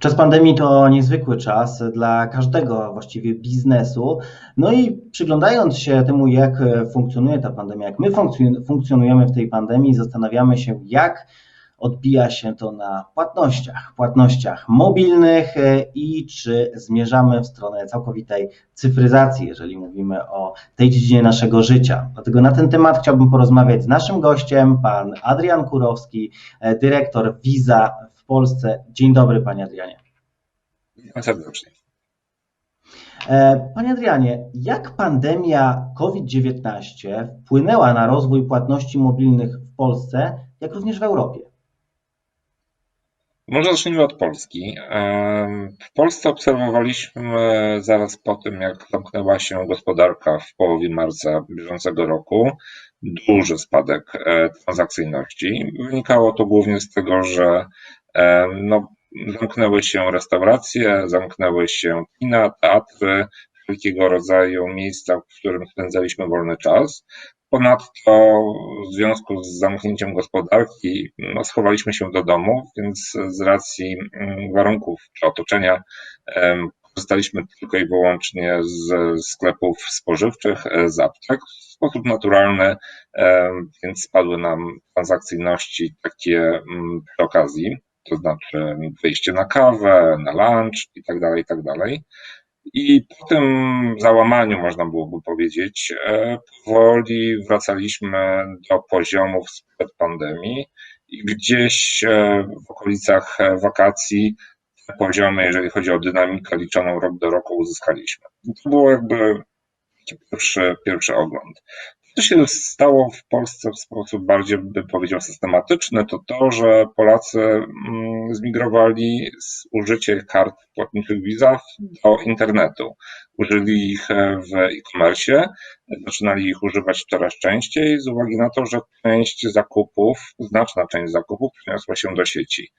Czas pandemii to niezwykły czas dla każdego właściwie biznesu. No i przyglądając się temu, jak funkcjonuje ta pandemia, jak my funkcjonujemy w tej pandemii, zastanawiamy się, jak odbija się to na płatnościach, płatnościach mobilnych e, i czy zmierzamy w stronę całkowitej cyfryzacji, jeżeli mówimy o tej dziedzinie naszego życia. Dlatego na ten temat chciałbym porozmawiać z naszym gościem, pan Adrian Kurowski, e, dyrektor Visa Polsce. Dzień dobry, panie Adrianie. Witam serdecznie. E, panie Adrianie, jak pandemia COVID-19 wpłynęła na rozwój płatności mobilnych w Polsce, jak również w Europie? Może zacznijmy od Polski. W Polsce obserwowaliśmy zaraz po tym, jak zamknęła się gospodarka w połowie marca bieżącego roku, duży spadek e, transakcyjności. Wynikało to głównie z tego, że no, zamknęły się restauracje, zamknęły się kina, teatry, wszelkiego rodzaju miejsca, w którym spędzaliśmy wolny czas. Ponadto w związku z zamknięciem gospodarki no, schowaliśmy się do domu, więc z racji mm, warunków czy otoczenia korzystaliśmy tylko i wyłącznie z sklepów spożywczych, e, z aptek w sposób naturalny, więc spadły nam transakcyjności takie mm, przy okazji, to znaczy wyjście na kawę, na lunch i tak dalej, i tak dalej. I po tym załamaniu, można byłoby powiedzieć, e, powoli wracaliśmy do poziomów sprzed pandemii i gdzieś e, w okolicach wakacji te poziomy, jeżeli chodzi o dynamikę liczoną rok do roku, uzyskaliśmy. I to było jakby pierwszy, pierwszy ogląd. Co się stało w Polsce w sposób bardziej, bym powiedział, systematyczny, to to, że Polacy mm, zmigrowali z użycia kart płatniczych Visa do internetu. Użyli ich w e-commerce, zaczynali ich używać coraz częściej z uwagi na to, że część zakupów, znaczna część zakupów przeniosła się do sieci.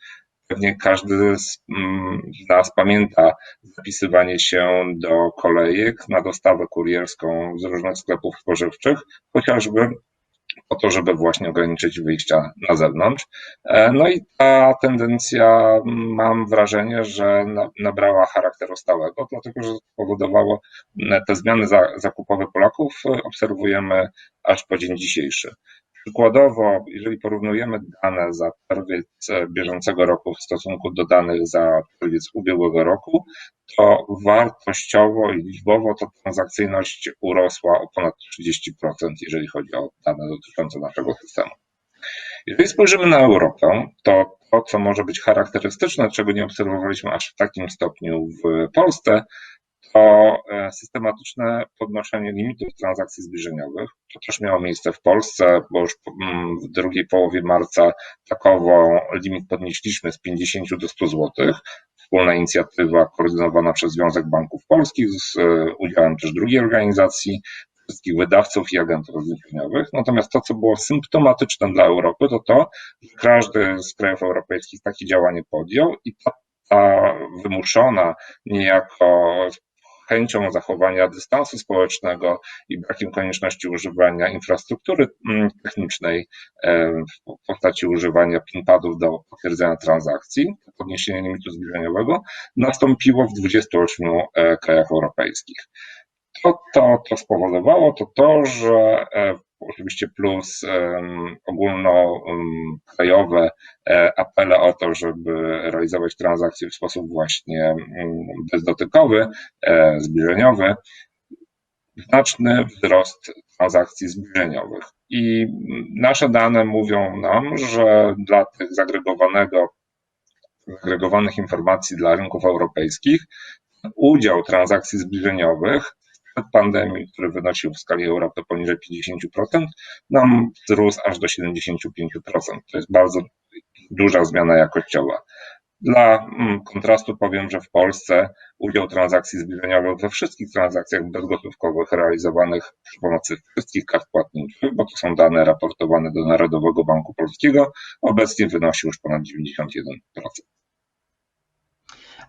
Pewnie każdy z mm, nas pamięta zapisywanie się do kolejek na dostawę kurierską z różnych sklepów spożywczych, chociażby po to, żeby właśnie ograniczyć wyjścia na zewnątrz. E, no i ta tendencja, mam wrażenie, że nabrała charakteru stałego, dlatego że spowodowało te zmiany zakupowe Polaków, obserwujemy aż po dzień dzisiejszy. Przykładowo, jeżeli porównujemy dane za czerwiec bieżącego roku w stosunku do danych za czerwiec ubiegłego roku, to wartościowo i liczbowo ta transakcyjność urosła o ponad 30%, jeżeli chodzi o dane dotyczące naszego systemu. Jeżeli spojrzymy na Europę, to to, co może być charakterystyczne, czego nie obserwowaliśmy aż w takim stopniu w Polsce, to e, systematyczne podnoszenie limitów transakcji zbliżeniowych. To też miało miejsce w Polsce, bo już mm, w drugiej połowie marca takową limit podnieśliśmy z 50 do 100 zł. Wspólna inicjatywa koordynowana przez Związek Banków Polskich z e, udziałem też drugiej organizacji, wszystkich wydawców i agentów rozliczeniowych. Natomiast to, co było symptomatyczne dla Europy, to to, że każdy z krajów europejskich takie działanie podjął i ta, ta wymuszona niejako chęcią zachowania dystansu społecznego i brakiem konieczności używania infrastruktury mm, technicznej w postaci używania PIN-padów do potwierdzenia transakcji, podniesienie limitu zbliżeniowego, nastąpiło w 28 e, krajach europejskich. To, to, to spowodowało to to, że e, oczywiście plus ogólnokrajowe e, apele o to, żeby realizować transakcje w sposób właśnie bezdotykowy, e, zbliżeniowy, znaczny wzrost transakcji zbliżeniowych. I nasze dane mówią nam, że dla tych zagregowanego, zagregowanych informacji dla rynków europejskich udział transakcji zbliżeniowych pandemii, który wynosił w skali Europy poniżej 50%, nam wzrósł aż do 75%. To jest bardzo duża zmiana jakościowa. Dla mm, kontrastu powiem, że w Polsce udział transakcji zbliżeniowych we wszystkich transakcjach bezgotówkowych realizowanych przy pomocy wszystkich kart płatniczych, bo to są dane raportowane do Narodowego Banku Polskiego, obecnie wynosi już ponad 91%.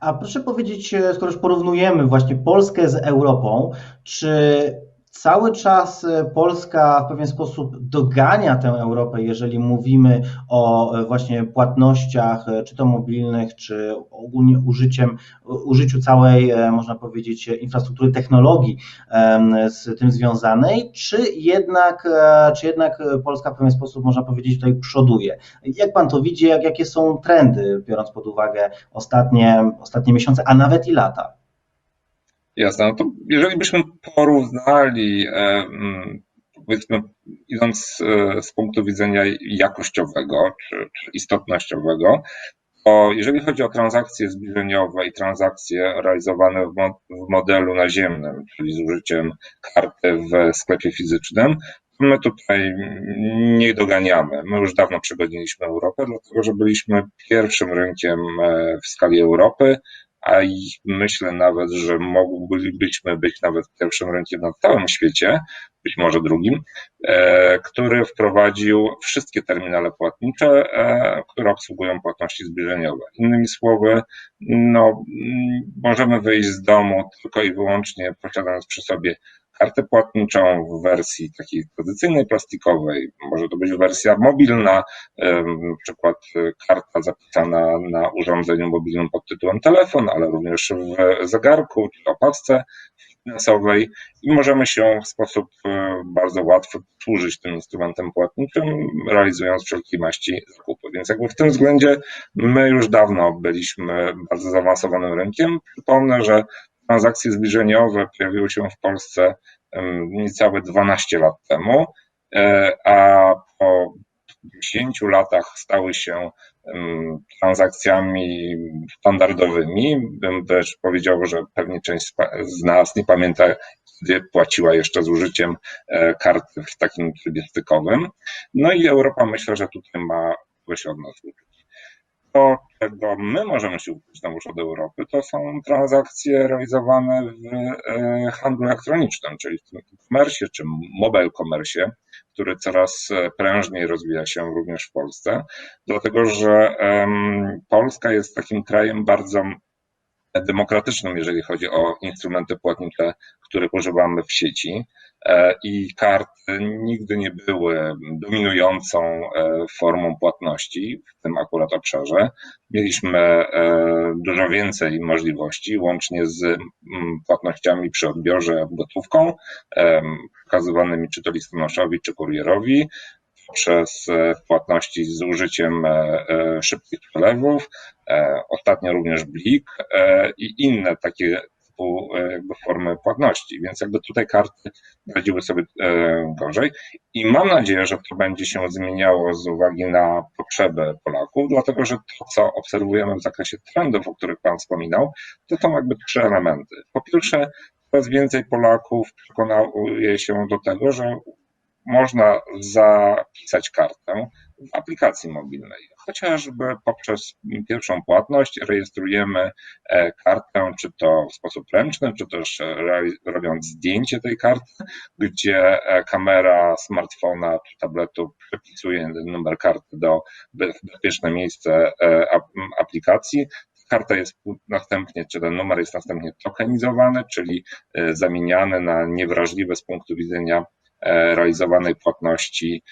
A proszę powiedzieć, e, skoro już porównujemy właśnie Polskę z Europą, czy cały czas e, Polska w pewien sposób dogania tę Europę, jeżeli mówimy o e, właśnie płatnościach, e, czy to mobilnych, czy ogólnie użyciem, użyciu całej, można powiedzieć, infrastruktury technologii z tym związanej, czy jednak, czy jednak Polska w pewien sposób, można powiedzieć, tutaj przoduje. Jak Pan to widzi, jak, jakie są trendy, biorąc pod uwagę ostatnie, ostatnie miesiące, a nawet i lata? Jasne, no to jeżeli byśmy porównali, e, mm, powiedzmy, idąc e, z punktu widzenia jakościowego czy, czy istotnościowego, to jeżeli chodzi o transakcje zbliżeniowe i transakcje realizowane w, modelu naziemnym, czyli z użyciem karty w sklepie fizycznym, my tutaj nie doganiamy. My już dawno przegoniliśmy Europę, dlatego że byliśmy pierwszym rynkiem e, w skali Europy a i myślę nawet, że moglibyśmy być nawet pierwszym rynkiem na całym świecie, być może drugim, e, który wprowadził wszystkie terminale płatnicze, e, które obsługują płatności zbliżeniowe. Innymi słowy, no, możemy wyjść z domu tylko i wyłącznie posiadając przy sobie kartę płatniczą w wersji takiej tradycyjnej, plastikowej. Może to być wersja mobilna, na przykład e, karta zapisana na urządzeniu mobilnym pod tytułem telefon, ale również w zegarku czy opasce finansowej i możemy się w sposób e, bardzo łatwy służyć tym instrumentem płatniczym, realizując wszelkie maści zakupy. Więc jakby w tym względzie my już dawno byliśmy bardzo zaawansowanym rynkiem. Przypomnę, że transakcje zbliżeniowe pojawiły się w Polsce niecałe 12 lat temu, e, a po 10 latach stały się transakcjami standardowymi. Bym też powiedział, że pewnie część z nas nie pamięta, kiedy płaciła jeszcze z użyciem e, karty w takim trybie stykowym. No i Europa myślę, że tutaj ma coś od nas uczyć. To, czego my możemy się uczyć znowuż od Europy, to są transakcje realizowane w e, handlu elektronicznym, czyli w e-commerce czy mobile commerce, który coraz e, prężniej rozwija się również w Polsce, dlatego że Polska jest takim krajem bardzo demokratycznym, jeżeli chodzi o instrumenty płatnicze, których używamy w sieci. E, I karty nigdy nie były dominującą e, formą płatności w tym akurat obszarze. Mieliśmy e, dużo więcej możliwości, łącznie z płatnościami przy odbiorze gotówką, przekazywanymi czy to listonoszowi, czy kurierowi, przez płatności z użyciem szybkich przelewów, ostatnio również Blik i inne takie typu jakby formy płatności, więc jakby tutaj karty radziły sobie gorzej i mam nadzieję, że to będzie się zmieniało z uwagi na potrzeby Polaków, dlatego że to, co obserwujemy w zakresie trendów, o których Pan wspominał, to są jakby trzy elementy. Po pierwsze, coraz więcej Polaków przekonuje się do tego, że można zapisać kartę w aplikacji mobilnej. Chociażby poprzez pierwszą płatność rejestrujemy e, kartę, czy to w sposób ręczny, czy też robiąc zdjęcie tej karty, gdzie e, kamera smartfona czy tabletu przepisuje numer karty do bezpieczne miejsce e, aplikacji, karta jest następnie, czy ten numer jest następnie tokenizowany, czyli zamieniany na niewrażliwe z punktu widzenia realizowanej płatności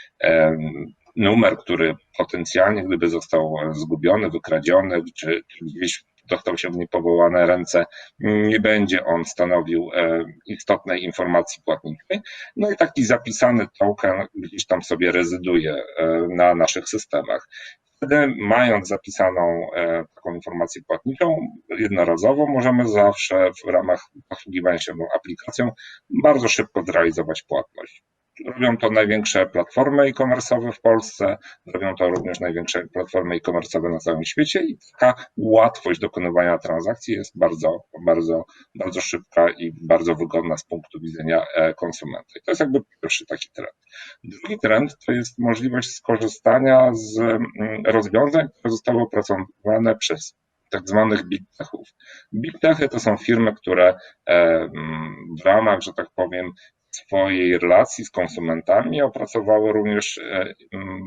numer, który potencjalnie, gdyby został zgubiony, wykradziony, czy, gdzieś dostał się w niepowołane ręce, nie będzie on stanowił e, istotnej informacji płatniczej. No i taki zapisany token gdzieś tam sobie rezyduje e, na naszych systemach. Wtedy, mając zapisaną e, taką informację płatniczą jednorazowo, możemy zawsze w ramach posługiwania się tą aplikacją bardzo szybko zrealizować płatność. Robią to największe platformy e-commerce'owe w Polsce, robią to również największe platformy e-commerce'owe na całym świecie i taka łatwość dokonywania transakcji jest bardzo, bardzo, bardzo szybka i bardzo wygodna z punktu widzenia e, konsumenta. I to jest jakby pierwszy taki trend. Drugi trend to jest możliwość skorzystania z mm, rozwiązań, które zostały opracowane przez tak zwanych big techów. Big techy to są firmy, które e, mm, w ramach, że tak powiem, swojej relacji z konsumentami opracowały również e, mm,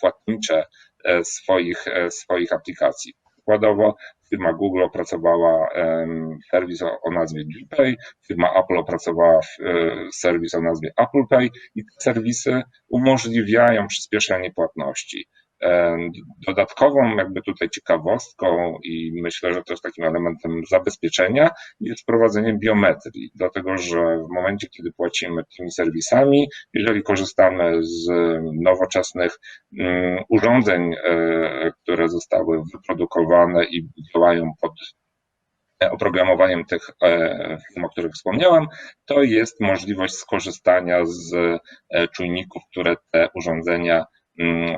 płatnicze e, swoich, e, swoich aplikacji. Przykładowo firma Google opracowała serwis o nazwie GPay, firma Apple opracowała serwis o nazwie Apple Pay i te serwisy umożliwiają przyspieszenie płatności. Dodatkową jakby tutaj ciekawostką i myślę, że też takim elementem zabezpieczenia jest wprowadzenie biometrii, dlatego że w momencie, kiedy płacimy tymi serwisami, jeżeli korzystamy z nowoczesnych mm, urządzeń, e, które zostały wyprodukowane i działają pod oprogramowaniem tych e, o których wspomniałem, to jest możliwość skorzystania z e, czujników, które te urządzenia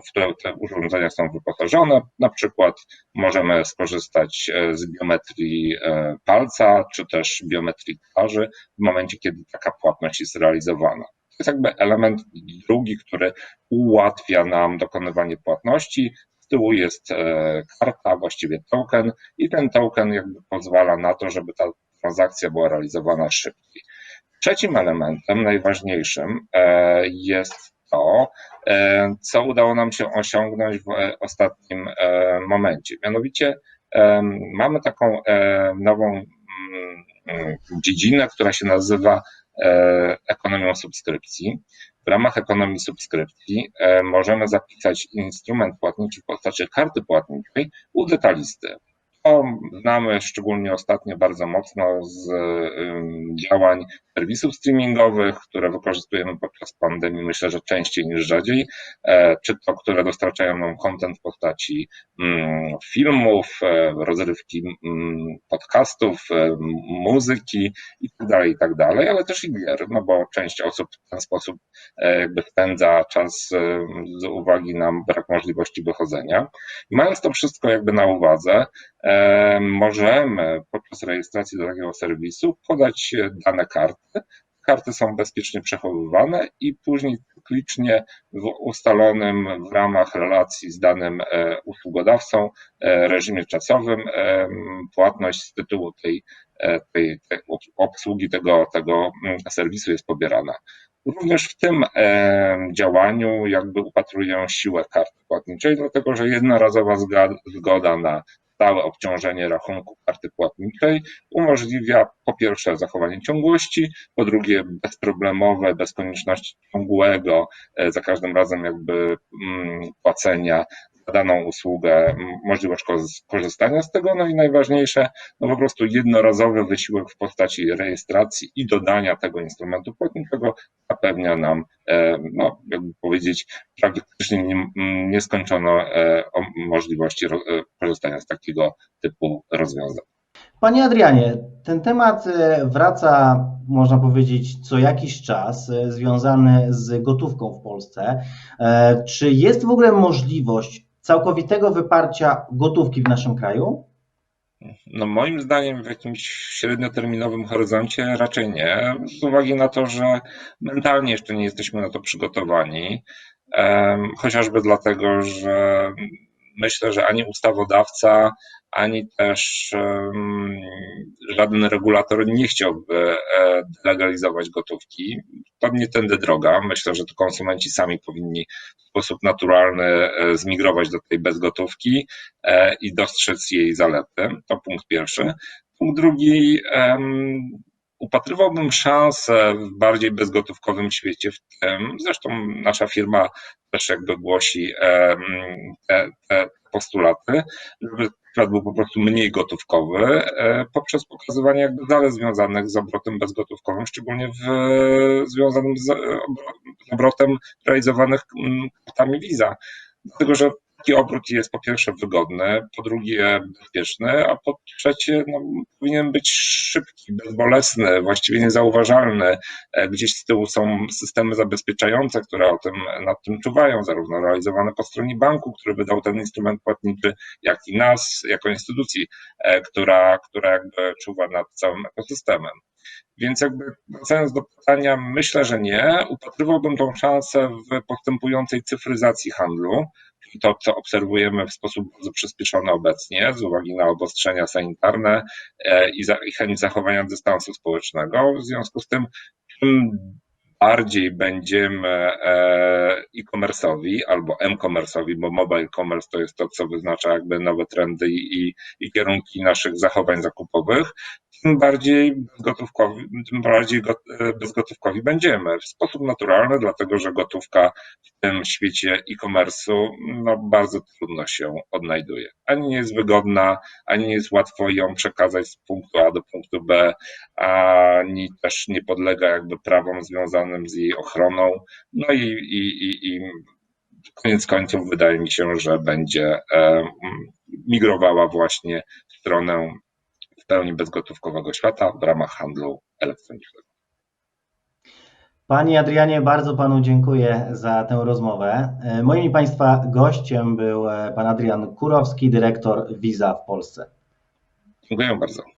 w które te urządzenia są wyposażone. Na przykład możemy skorzystać e, z biometrii e, palca, czy też biometrii twarzy w momencie, kiedy taka płatność jest realizowana. To jest jakby element drugi, który ułatwia nam dokonywanie płatności. Z tyłu jest e, karta, właściwie token, i ten token jakby pozwala na to, żeby ta transakcja była realizowana szybciej. Trzecim elementem, najważniejszym, jest to, e, co udało nam się osiągnąć w e, ostatnim e, momencie. Mianowicie mamy taką nową mm, mm, dziedzinę, która się nazywa ekonomią subskrypcji. W ramach ekonomii subskrypcji możemy zapisać instrument płatniczy w postaci karty płatniczej u detalisty. To znamy szczególnie ostatnio bardzo mocno z działań serwisów streamingowych, które wykorzystujemy podczas pandemii, myślę, że częściej niż rzadziej, e, czy to, które dostarczają nam content w postaci mm, filmów, e, rozrywki mm, podcastów, e, muzyki itd., tak itd., tak ale też i gier, no bo część osób w ten sposób jakby spędza czas z uwagi na brak możliwości wychodzenia. Mając to wszystko jakby na uwadze, możemy podczas rejestracji do takiego serwisu podać dane karty, Karty są bezpiecznie przechowywane i później cyklicznie w ustalonym w ramach relacji z danym e, usługodawcą e, reżimie czasowym e, płatność z tytułu tej, tej, tej obsługi tego, tego mm, serwisu jest pobierana. Również w tym działaniu jakby upatruję siłę karty płatniczej, dlatego że jednorazowa zgoda na stałe obciążenie rachunku karty płatniczej umożliwia po pierwsze zachowanie ciągłości, po drugie bezproblemowe, bez konieczności ciągłego e, za każdym razem jakby mm, płacenia daną usługę, możliwość korzystania z tego, no i najważniejsze, no po prostu jednorazowy wysiłek w postaci rejestracji i dodania tego instrumentu płatniczego zapewnia nam, e, no jakby powiedzieć, praktycznie nieskończono e, możliwości korzystania z takiego typu rozwiązań. Panie Adrianie, ten temat e, wraca, można powiedzieć, co jakiś czas, e, związany z gotówką w Polsce. E, czy jest w ogóle możliwość całkowitego wyparcia gotówki w naszym kraju? No moim zdaniem w jakimś średnioterminowym horyzoncie raczej nie, z uwagi na to, że mentalnie jeszcze nie jesteśmy na to przygotowani, chociażby dlatego, że myślę, że ani ustawodawca, ani też żaden regulator nie chciałby e, legalizować gotówki. To nie tędy droga. Myślę, że to konsumenci sami powinni w sposób naturalny e, zmigrować do tej bezgotówki e, i dostrzec jej zalety. To punkt pierwszy. Punkt drugi, upatrywałbym szansę w bardziej bezgotówkowym świecie w tym, zresztą nasza firma też jakby głosi te, te postulaty, żeby świat był po prostu mniej gotówkowy e, poprzez pokazywanie jakby zalet związanych z obrotem bezgotówkowym, szczególnie w, związanym z obrotem realizowanych mm, kartami Visa. Dlatego, że taki obrót jest po pierwsze wygodny, po drugie bezpieczny, a po trzecie no, powinien być szybki, bezbolesny, właściwie niezauważalny. E, gdzieś z tyłu są systemy zabezpieczające, które o tym, nad tym czuwają, zarówno realizowane po stronie banku, który wydał ten instrument płatniczy, jak i nas, jako instytucji, e, która, która jakby czuwa nad całym ekosystemem. Więc jakby wracając do pytania, myślę, że nie. Upatrywałbym tą szansę w postępującej cyfryzacji handlu, to, co obserwujemy w sposób bardzo przyspieszony obecnie, z uwagi na obostrzenia sanitarne e, i, i chęć zachowania dystansu społecznego. W związku z tym, czym bardziej będziemy e, e-commerce'owi albo m-commerce'owi, bo mobile commerce to jest to, co wyznacza jakby nowe trendy i, i kierunki naszych zachowań zakupowych, tym bardziej bezgotówkowi, tym bardziej go, e, bezgotówkowi będziemy. W sposób naturalny, dlatego że gotówka w tym świecie e-commerce'u no, bardzo trudno się odnajduje. Ani nie jest wygodna, ani nie jest łatwo ją przekazać z punktu A do punktu B, ani też nie podlega jakby prawom związanym z jej ochroną. No i, i, i, i koniec końców wydaje mi się, że będzie e, migrowała właśnie w stronę pełni bezgotówkowego świata w ramach handlu elektronicznego. Panie Adrianie, bardzo Panu dziękuję za tę rozmowę. E, Moim i Państwa gościem był e, Pan Adrian Kurowski, dyrektor Visa w Polsce. Dziękuję bardzo.